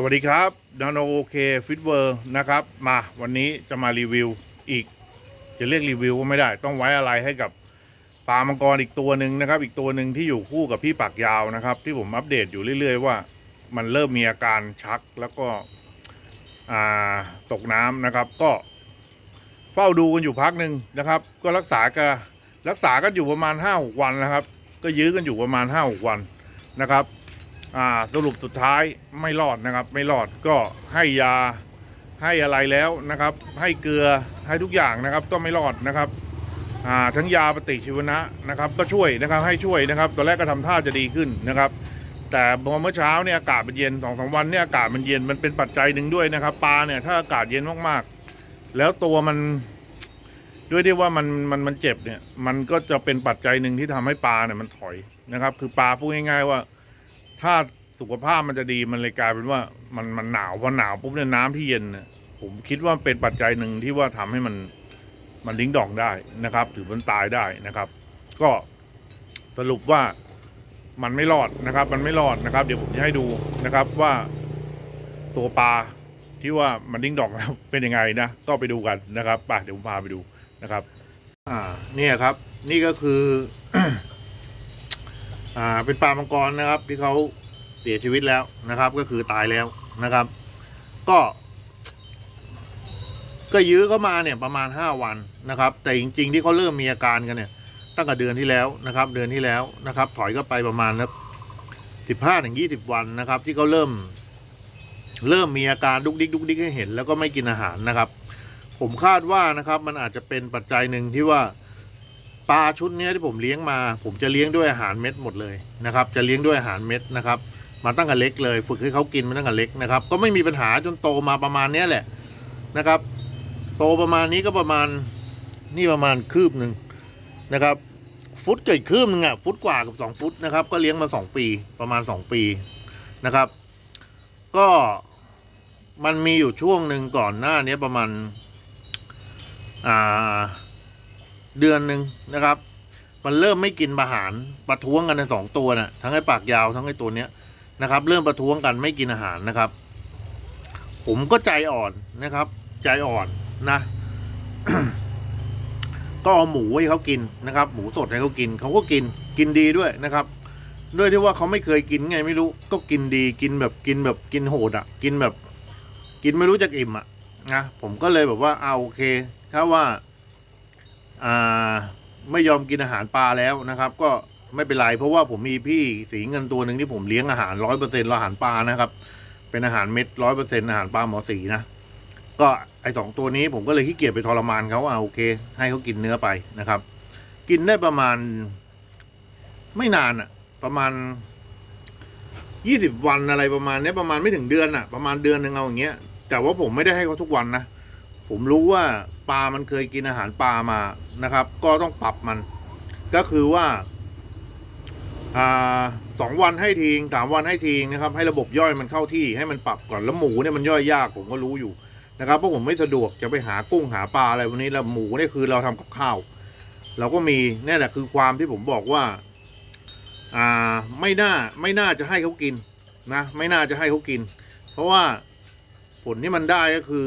สวัสดีครับนาโนโอเคฟิตเวอร์นะครับ มาวันนี้จะมารีวิวอีก จะเรียกรีวิวก็ไม่ได้ ต้องไว้อะไรให้กับปลามังกรอีกตัวหนึ่งนะครับ อีกตัวหนึ่งที่อยู่คู่กับพี่ปากยาวนะครับ ที่ผมอัปเดตอยู่เรื่อย ๆ ว่า มันเริ่มมีอาการชักแล้วก็ตกน้ำนะครับ ก็เฝ้าดูกันอยู่พักหนึ่งนะครับ ก็รักษากันรักษากันอยู่ประมาณห้าวันนะครับ ก็ยื้อกันอยู่ประมาณห้าวันนะครับ อ่าสรุปสุดท้ายไม่รอดนะครับ ไม่รอดก็ให้ยาให้อะไรแล้วนะครับ ให้เกลือให้ทุกอย่างนะครับ ก็ไม่รอดนะครับอ่าทั้งยาปฏิชีวนะนะครับ ก็ช่วยนะครับให้ช่วยนะครับตอนแรกก็ทำท่าจะดีขึ้นนะครับ แต่พอเมื่อเช้าเนี่ยอากาศมันเย็นสองสาวันเนี่ยอากาศมันเย็นมันเป็นปัจจัยหนึ่งด้วยนะครับปลาเนี่ยถ้าอากาศเย็นมากๆ แล้วตัวมันด้วยที่ว่ามันมันมันเจ็บเนี่ยมันก็จะเป็นปัจจัยหนึ่งที่ทำให้ปลาเนี่ยมันถอยนะครับ คือปลาพูดง่ายๆว่า ถ้าสุขภาพมันจะดีมันเลยกลายเป็นว่ามันมันหนาวพอหนาวปุ๊บเนี่ยน้ำที่เย็นเนี่ยผมคิดว่าเป็นปัจจัยหนึ่งที่ว่าทำให้มันมันดิ้งดองได้นะครับหรือมันตายได้นะครับ ก็สรุปว่ามันไม่รอดนะครับ มันไม่รอดนะครับ เดี๋ยวผมจะให้ดูนะครับว่าตัวปลาที่ว่ามันดิ้งดองแล้วเป็นยังไงนะก็ไปดูกันนะครับไปเดี๋ยวผมพาไปดูนะครับ อ่าเนี่ยครับ นี่ก็คือ อ่าเป็นปลามังกรนะครับ ที่เขา เสียชีวิตแล้วนะครับ ก็คือตายแล้วนะครับ ก็ ก็ยื้อเข้ามาเนี่ยประมาณห้าวันนะครับ แต่จริง ๆ ที่เขาเริ่มมีอาการกันเนี่ย ตั้งแต่เดือนที่แล้วนะครับ เดือนที่แล้วนะครับ ถอยก็ไปประมาณนักสิบห้าถึงยี่สิบวันนะครับ ที่เขาเริ่ม เริ่มมีอาการดุกดิกดุกดิกให้เห็น แล้วก็ไม่กินอาหารนะครับ ผมคาดว่านะครับ มันอาจจะเป็นปัจจัยหนึ่งที่ว่าปลาชุดนี้ที่ผมเลี้ยงมา ผมจะเลี้ยงด้วยอาหารเม็ดหมดเลยนะครับ จะเลี้ยงด้วยอาหารเม็ดนะครับ มาตั้งแต่เล็กเลย ฝึกให้เขากินมาตั้งแต่เล็กนะครับ ก็ไม่มีปัญหาจนโตมาประมาณนี้แหละนะครับ โตประมาณนี้ก็ประมาณนี่ประมาณคืบหนึ่งนะครับ ฟุตเกิดคืบหนึ่งอะฟุตกว่ากับสองฟุตนะครับ ก็เลี้ยงมาสองปีประมาณสองปีนะครับ ก็มันมีอยู่ช่วงหนึ่งก่อนหน้านี้ประมาณอ่าเดือนหนึ่งนะครับ มันเริ่มไม่กินอาหารประท้วงกันในสองตัวน่ะทั้งไอ้ปากยาวทั้งไอ้ตัวเนี้ย นะครับ เริ่มประท้วงกันไม่กินอาหารนะครับ ผมก็ใจอ่อนนะครับ ใจอ่อนนะ ก็เอาหมูให้เขากินนะครับ หมูสดให้เขากินเขาก็กินกินดีด้วยนะครับ ด้วยที่ว่าเขาไม่เคยกินไงไม่รู้ ก็กินดีกินแบบกินแบบกินโหดอะ กินแบบ กินไม่รู้จักอิ่มอะนะผมก็เลยแบบว่าเอาโอเค ถ้าว่า อ่าไม่ยอมกินอาหารปลาแล้วนะครับ ก็ ไม่เป็นไรเพราะว่าผมมีพี่สีเงินตัวหนึ่งที่ผมเลี้ยงอาหารร้อยเปอร์เซ็นต์อาหารปลานะครับ เป็นอาหารเม็ดร้อยเปอร์เซ็นต์อาหารปลาหมอสีนะก็ไอสองตัวนี้ผมก็เลยขี้เกียจไปทรมานเขาอ่าโอเค ให้เขากินเนื้อไปนะครับ กินได้ประมาณ ไม่นานอะประมาณยี่สิบวันอะไรประมาณเนี้ยประมาณไม่ถึงเดือนอะประมาณเดือนหนึ่งเอาอย่างเงี้ย แต่ว่าผมไม่ได้ให้เขาทุกวันนะผมรู้ว่าปลามันเคยกินอาหารปลามานะครับ ก็ต้องปรับมัน ก็คือว่า สองวันให้ทีสามวันให้ทีนะครับ ให้ระบบย่อยมันเข้าที่ให้มันปรับก่อนแล้วหมูเนี่ยมันย่อยยากผมก็รู้อยู่นะครับเพราะผมไม่สะดวกจะไปหากุ้งหาปลาอะไรวันนี้แล้วหมูเนี่ยคือเราทำกับข้าว เราก็มีนี่แหละคือความที่ผมบอกว่า อ่าไม่น่าไม่น่าจะให้เขากินนะไม่น่าจะให้เขากิน เพราะว่าผลที่มันได้ก็คือ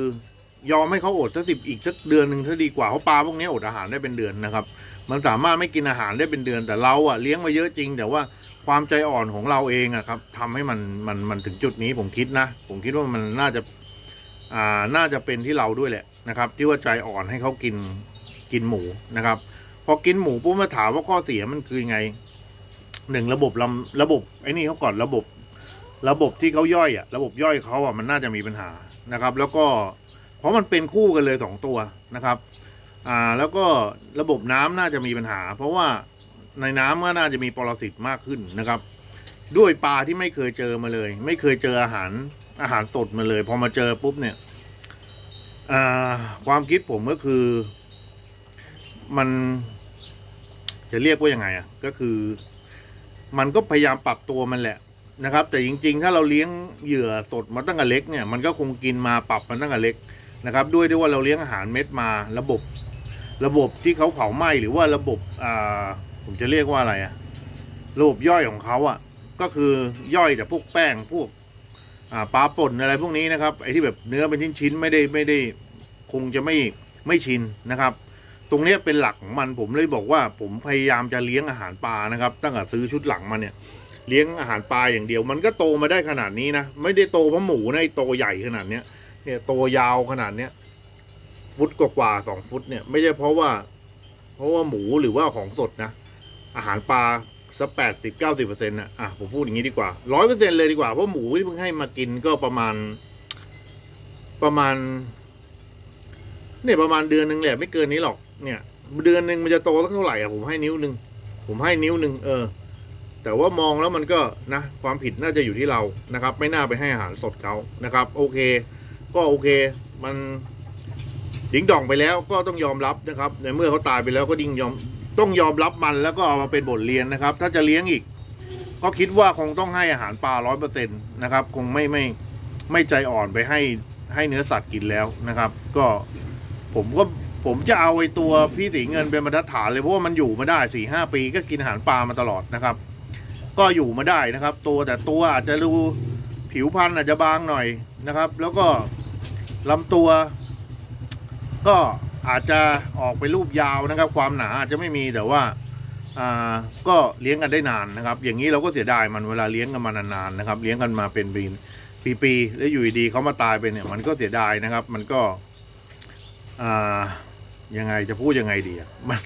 ยอมให้เขาอดสักสิบอีกสักเดือนหนึ่งถ้าดีกว่าเพราะปลาพวกนี้อดอาหารได้เป็นเดือนนะครับ มันสามารถไม่กินอาหารได้เป็นเดือน แต่เราอะเลี้ยงมาเยอะจริง แต่ว่าความใจอ่อนของเราเองอะครับทำให้มันมันมันถึงจุดนี้ผมคิดนะ ผมคิดว่ามันน่าจะอ่าน่าจะเป็นที่เราด้วยแหละนะครับ ที่ว่าใจอ่อนให้เขากินกินหมูนะครับ พอกินหมูปุ๊บมาถามว่าข้อเสียมันคือไงหนึ่งระบบลำระบบไอ้นี่เขาก่อนระบบ ระบบที่เขาย่อยอะระบบย่อยเขาอะมันน่าจะมีปัญหานะครับ แล้วก็เพราะมันเป็นคู่กันเลยสองตัวนะครับ อ่าแล้วก็ระบบน้ำน่าจะมีปัญหา เพราะว่าในน้ำก็น่าจะมีปรสิตมากขึ้นนะครับ ด้วยปลาที่ไม่เคยเจอมาเลย ไม่เคยเจออาหารอาหารสดมาเลย พอมาเจอปุ๊บเนี่ยอ่าความคิดผมก็คือ มันจะเรียกว่ายังไงอะ ก็คือ มันก็พยายามปรับตัวมันแหละนะครับ แต่จริง ๆ ถ้าเราเลี้ยงเหยื่อสดมาตั้งแต่เล็กเนี่ย มันก็คงกินมาปรับมันตั้งแต่เล็ก นะครับ ด้วยด้วยว่าเราเลี้ยงอาหารเม็ดมาระบบ ระบบที่เขาเผาไหม้หรือว่าระบบอ่าผมจะเรียกว่าอะไรอะระบบย่อยของเขาอะก็คือย่อยจากพวกแป้งพวกอ่าปลาป่นอะไรพวกนี้นะครับไอ้ที่แบบเนื้อเป็นชิ้นๆไม่ได้ไม่ได้คงจะไม่ไม่ชินนะครับ ตรงนี้เป็นหลักของมันผมเลยบอกว่าผมพยายามจะเลี้ยงอาหารปลานะครับ ตั้งแต่ซื้อชุดหลังมาเนี่ยเลี้ยงอาหารปลาอย่างเดียว มันก็โตมาได้ขนาดนี้นะไม่ได้โตเพราะหมูนะไอโตใหญ่ขนาดเนี้ย เนี่ยโตยาวขนาดเนี้ยฟุตกว่าสองฟุตเนี่ย ไม่ใช่เพราะว่า เพราะว่าหมูหรือว่าของสดนะ อาหารปลาสักแปดสิบเก้าสิบเปอร์เซ็นต์นะอะผมพูดอย่างนี้ดีกว่าร้อยเปอร์เซ็นเลยดีกว่า เพราะหมูที่เพิ่งให้มากินก็ประมาณ ประมาณ เนี่ยประมาณเดือนหนึ่งแหละ ไม่เกินนี้หรอก เนี่ย เดือนหนึ่งมันจะโตสักเท่าไหร่อะผมให้นิ้วหนึ่งผมให้นิ้วหนึ่งเออ แต่ว่ามองแล้วมันก็นะ ความผิดน่าจะอยู่ที่เรานะครับ ไม่น่าไปให้อาหารสดเขานะครับ โอเค ก็โอเค มันดิ้งดองไปแล้วก็ต้องยอมรับนะครับ ในเมื่อเขาตายไปแล้วก็ดิ้งยอมต้องยอมรับมันแล้วก็เอามาเป็นบทเรียนนะครับ ถ้าจะเลี้ยงอีก ก็คิดว่าคงต้องให้อาหารปลาร้อยเปอร์เซ็นต์นะครับ คงไม่ไม่ไม่ใจอ่อนไปให้ให้เนื้อสัตว์กินแล้วนะครับ ก็ผมก็ผมจะเอาไอ้ตัวพี่สีเงินเป็นบรรทัดฐานเลยเพราะว่ามันอยู่มาได้สี่ห้าปีก็กินอาหารปลามาตลอดนะครับ ก็อยู่มาได้นะครับ ตัวแต่ตัวอาจจะดูผิวพรรณอาจจะบางหน่อยนะครับ แล้วก็ ลำตัว ก็อาจจะออกไปรูปยาวนะครับ ความหนาอาจจะไม่มีแต่ว่าก็เลี้ยงกันได้นานนะครับ อย่างนี้เราก็เสียดายมันเวลาเลี้ยงกันมานานๆนะครับ เลี้ยงกันมาเป็นปีปีๆแล้วอยู่ดีๆเขามาตายไปเนี่ย มันก็เสียดายนะครับ มันก็ยังไงจะพูดยังไงดีอะมัน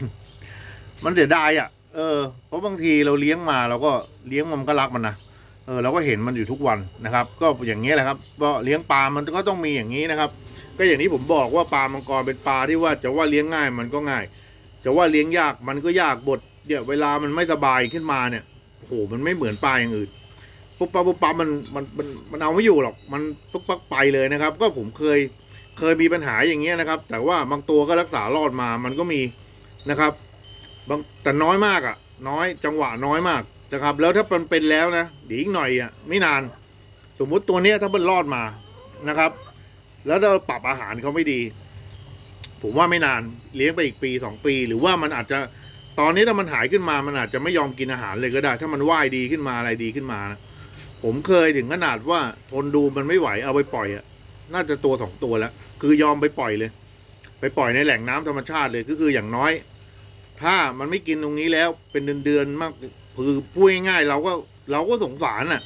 มันเสียดายอะ เออเพราะบางทีเราเลี้ยงมาเราก็เลี้ยงมันก็รักมันนะ เออเราก็เห็นมันอยู่ทุกวันนะครับ ก็อย่างนี้แหละครับก็เลี้ยงปลามันก็ต้องมีอย่างนี้นะครับ ก็อย่างที่ผมบอกว่าปลามังกรเป็นปลาที่ว่าจะว่าเลี้ยงง่ายมันก็ง่าย จะว่าเลี้ยงยากมันก็ยากบทเดี๋ยวเวลามันไม่สบายขึ้นมาเนี่ยโอ้โหมันไม่เหมือนปลาอย่างอื่นปุ๊บปั๊บปุ๊บปั๊บมันมันมันมันเอาไม่อยู่หรอกมันปุ๊บปั๊บไปเลยนะครับ ก็ผมเคยเคยมีปัญหาอย่างเงี้ยนะครับ แต่ว่าบางตัวก็รักษารอดมามันก็มีนะครับบางแต่น้อยมากอะ น้อยจังหวะน้อยมาก นะครับ แล้วถ้ามันเป็นแล้วนะเดี๋ยวอีกหน่อยอะไม่นาน สมมุติตัวเนี้ยถ้ามันรอดมานะครับ แล้วเราปรับอาหารเขาไม่ดี ผมว่าไม่นานเลี้ยงไปอีกปีสองปี หรือว่ามันอาจจะตอนนี้ถ้ามันหายขึ้นมามันอาจจะไม่ยอมกินอาหารเลยก็ได้ ถ้ามันว่ายดีขึ้นมาอะไรดีขึ้นมานะผมเคยถึงขนาดว่าทนดูมันไม่ไหวเอาไปปล่อยอะน่าจะตัวสองตัวแล้ว คือยอมไปปล่อยเลย ไปปล่อยในแหล่งน้ำธรรมชาติเลยก็คืออย่างน้อย ถ้ามันไม่กินตรงนี้แล้วเป็นเดือนๆมาก คือพูดง่ายๆเราก็เราก็สงสารอะ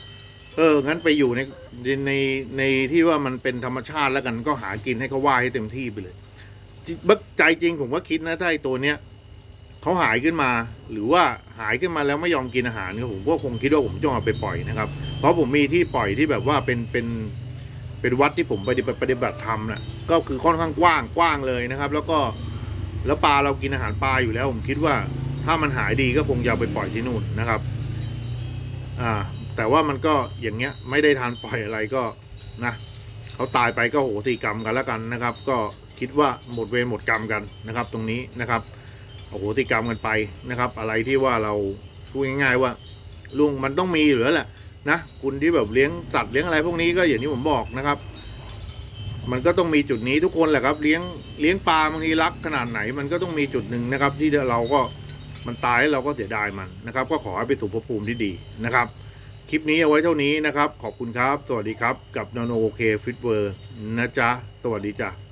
เอองั้นไปอยู่ในในในในที่ว่ามันเป็นธรรมชาติแล้วกันก็หากินให้เขาว่ายให้เต็มที่ไปเลยบักใจจริงผมก็คิดนะถ้าไอ้ตัวเนี้ยเขาหายขึ้นมา หรือว่าหายขึ้นมาแล้วไม่ยอมกินอาหารผมก็คงคิดว่าผมจะเอาไปปล่อยนะครับ เพราะผมมีที่ปล่อยที่แบบว่าเป็นเป็นเป็นวัดที่ผมปฏิบัติปฏิบัติธรรมน่ะก็คือค่อนข้างกว้างกว้างเลยนะครับ แล้วก็แล้วปลาเรากินอาหารปลาอยู่แล้ว ผมคิดว่า ถ้ามันหายดีก็คงจะไปปล่อยที่นู่นนะครับ อ่า แต่ว่ามันก็อย่างเงี้ยไม่ได้ทานปล่อยอะไรก็นะเขาตายไปก็โหตีกรรมกันแล้วกันนะครับ ก็คิดว่าหมดเวรหมดกรรมกันนะครับ ตรงนี้นะครับโอ้โหตีกรรมกันไปนะครับ อะไรที่ว่าเราพูดง่ายๆว่าลุงมันต้องมีอยู่แล้วแหละนะคุณที่แบบเลี้ยงสัตว์เลี้ยงอะไร พวกนี้ก็อย่างที่ผมบอกนะครับ มันก็ต้องมีจุดนี้ทุกคนแหละครับ เลี้ยงเลี้ยงปลาบางทีรักขนาดไหน มันก็ต้องมีจุดหนึ่งนะครับ ที่เราก็ มันตายเราก็เสียดายมันนะครับ ก็ขอให้ไปสู่ภพภูมิที่ดีนะครับ คลิปนี้เอาไว้เท่านี้นะครับ ขอบคุณครับ สวัสดีครับ กับนโนโอเคฟิตเวอร์นะจ๊ะ สวัสดีจ้ะ